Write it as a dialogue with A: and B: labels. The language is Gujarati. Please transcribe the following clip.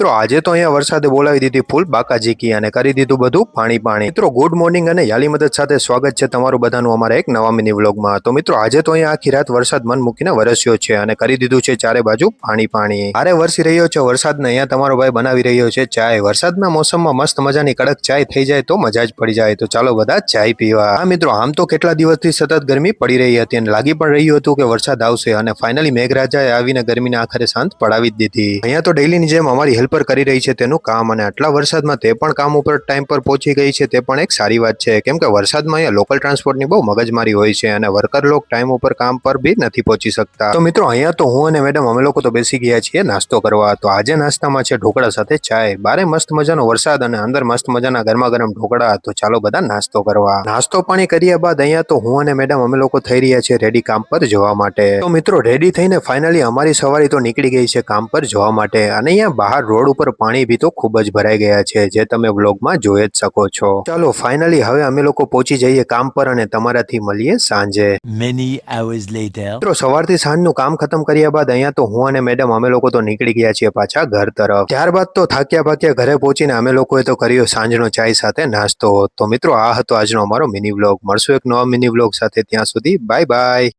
A: મિત્રો, આજે તો અહીંયા વરસાદે બોલાવી દીધી ફૂલ બાકાજીકી અને કરી દીધું બધું પાણી પાણી. મિત્રો ગુડ મોર્નિંગ અને યાલી મદદ સાથે સ્વાગત છે તમારું બધાનું અમારા એક નવા મિની વ્લોગમાં તો મિત્રો, આજે તો અહીંયા આખી રાત વરસાદ મન મૂકીને વરસ્યો છે અને કરી દીધું છે ચારે બાજુ પાણી પાણી. હારે વરસી રહ્યો છે વરસાદને, અહીંયા તમારો ભાઈ બનાવી રહ્યો છે ચાય. વરસાદના મોસમમાં મસ્ત મજાની કડક ચાય થઈ જાય તો મજા જ પડી જાય. તો ચાલો બધા ચાય પીવા. હા મિત્રો, આમ તો કેટલા દિવસથી સતત ગરમી પડી રહી હતી અને લાગી પણ રહ્યું હતું કે વરસાદ આવશે અને ફાઇનલી મેઘરાજાએ આવીને ગરમીને આખરે શાંત પડાવી જ દીધી. અહીંયા તો ડેલીની જેમ અમારી હેલ્પર કરી રહી છે તેનું કામ અને આટલા વરસાદમાં તે પણ કામ ઉપર ટાઈમ પર પહોંચી ગઈ છે તે પણ એક સારી વાત છે. કેમ કે વરસાદમાં અહીંયા લોકલ ટ્રાન્સપોર્ટની બહુ મગજમારી હોય છે અને વર્કર લોક ટાઈમ ઉપર કામ પર બી નથી પહોંચી શકતા. તો મિત્રો, અહીંયા તો હું અને મેડમ અમે લોકો તો બેસી ગયા છીએ નાસ્તો કરવા. તો આજે નાસ્તામાં છે ઢોકળા સાથે ચાય. બારે મસ્ત મજાનો વરસાદ અને અંદર મસ્ત મજાના ગરમા ગરમ ઢોકળા. તો ચાલો બધા નાસ્તો કરવા. નાસ્તો પાણી કર્યા બાદ અહીંયા તો હું અને મેડમ અમે લોકો થઈ રહ્યા છીએ રેડી કામ પર જવા માટે. તો મિત્રો રેડી થઈને ફાઇનલી અમારી સવારી તો નીકળી ગઈ છે કામ પર જવા માટે. અને અહીંયા બહાર રોડ ઉપર પાણી બી તો ખૂબ જ ભરાઈ ગયા છે જે તમે વ્લોગમાં જોઈ જ શકો છો. ચાલો ફાઇનલી હવે અમે લોકો પહોંચી જઈએ કામ પર અને તમારાથી મળીએ સાંજે.
B: Later.
A: મિત્રો સવારથી સાંજનું કામ ખતમ કર્યા બાદ અહીંયા તો હું અને મેડમ અમે લોકો તો નીકળી ગયા છીએ પાછા ઘર તરફ. ત્યારબાદ તો થાક્યા પાક્યા ઘરે પહોંચીને અમે લોકોએ તો કર્યો સાંજનો ચાય સાથે નાસ્તો. તો મિત્રો આ હતો આજનો અમારો મિની વ્લોગ મળશું એક નવા મિની વ્લોગ સાથે ત્યાં સુધી. Bye bye